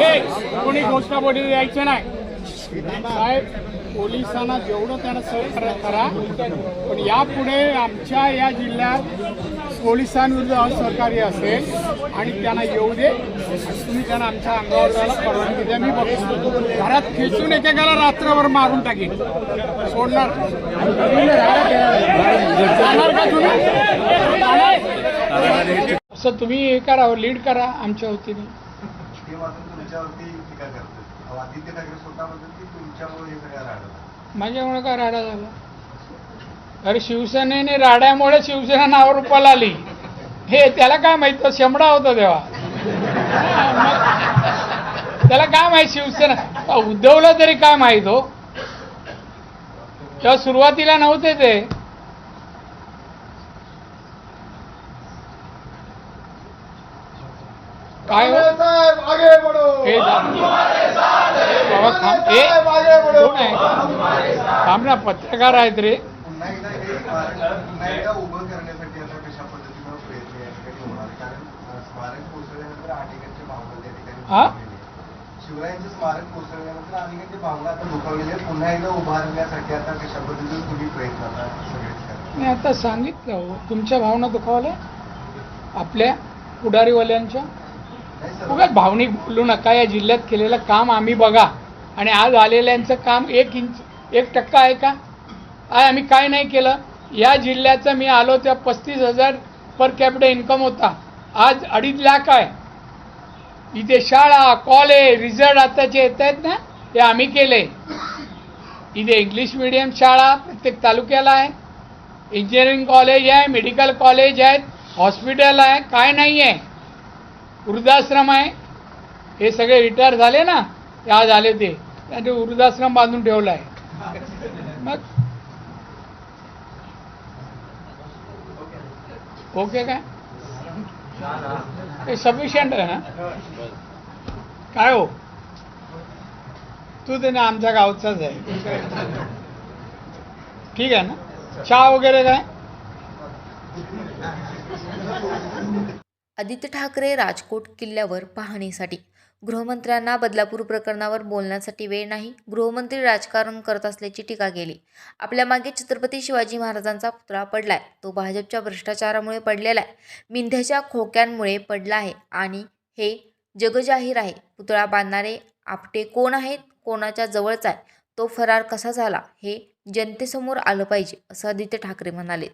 एक कोणी घोषणाबाजी द्यायचं नाही. साहेब पोलिसांना जेवढं त्यांना सहकार्य करा पण यापुढे आमच्या या जिल्ह्यात पोलिसांविरुद्ध असहकार्य असेल आणि त्यांना येऊ दे तुम्ही त्यांना आमच्या अंगावर जायला परवानगी द्या. मी बघतो घरात खेचून एकेकाला रात्रभर मारून टाकेन. सोडणार. जाणार का तुम्ही? असं तुम्ही हे करा लीड करा आमच्या वतीने. ते टीका करतात आदित्य ठाकरे स्वतः म्हणतात की तुमच्यामुळे हे सगळं राहिलं माझ्यामुळे काय राडा झाला? अरे शिवसेनेने राड्यामुळे शिवसेना नाव रूपाला आली हे त्याला काय माहीत? शेमडा होता तेव्हा. त्याला काय माहीत शिवसेना? उद्धवला तरी काय माहीत हो? तेव्हा सुरुवातीला नव्हते ते. काय हो? साहेब आगे बढो। हे बाबा थांब. कोण आहे? थांब ना पत्रकार आहेत रे. हे आता हा? शिवरायांचं स्मारक कोसळल्यानंतर अनेकांची भावना दुखावलेली आहे पुन्हा एकदा उभारण्यासाठी आता कशा पद्धतीने तुम्ही प्रयत्न आता सगळेच करा? मी आता सांगितलं हो, तुमच्या भावना दुखावल्या? आपल्या पुढारीवाल्यांच्या? उगाच भावनिक बोलू नका. या जिल्ह्यात केलेलं काम आम्ही बघा. आणि आज आलेल्यांचं काम एक इंच एक टक्का आहे का? आय आम्ही काय नाही केलं? या जिल्ह्याचं मी आलो त्या पस्तीस हजार पर कॅपिटल इन्कम होता. आज अडीच लाख आहे. इथे शाळा कॉलेज रिझल्ट आताचे येत आहेत ना? ते आम्ही केले. इथे इंग्लिश मिडियम शाळा प्रत्येक तालुक्याला आहे. इंजिनिअरिंग कॉलेज आहे मेडिकल कॉलेज आहेत हॉस्पिटल आहे काय नाही आहे वृद्धाश्रम आहे. हे सगळे रिटायर झाले ना ते आज आले ते. त्यांनी वृद्धाश्रम बांधून ठेवला आहे मग? ओके काय? ते सफिशियंट आहे ना? काय हो? तू ते ना आमच्या गावचाच आहे. ठीक आहे ना? चहा वगैरे काय? आदित्य ठाकरे राजकोट किल्ल्यावर पाहणीसाठी. गृहमंत्र्यांना बदलापूर प्रकरणावर बोलण्यासाठी वेळ नाही. गृहमंत्री राजकारण करत असल्याची टीका केली. आपल्या मागे छत्रपती शिवाजी महाराजांचा पुतळा पडलाय. तो भाजपच्या भ्रष्टाचारामुळे पडलेला आहे. मिंध्याच्या खोक्यांमुळे पडला आहे आणि हे जगजाहीर आहे. पुतळा बांधणारे आपटे कोण आहेत? कोणाच्या जवळचा आहे? तो फरार कसा झाला? हे जनतेसमोर आलं पाहिजे असं आदित्य ठाकरे म्हणालेत.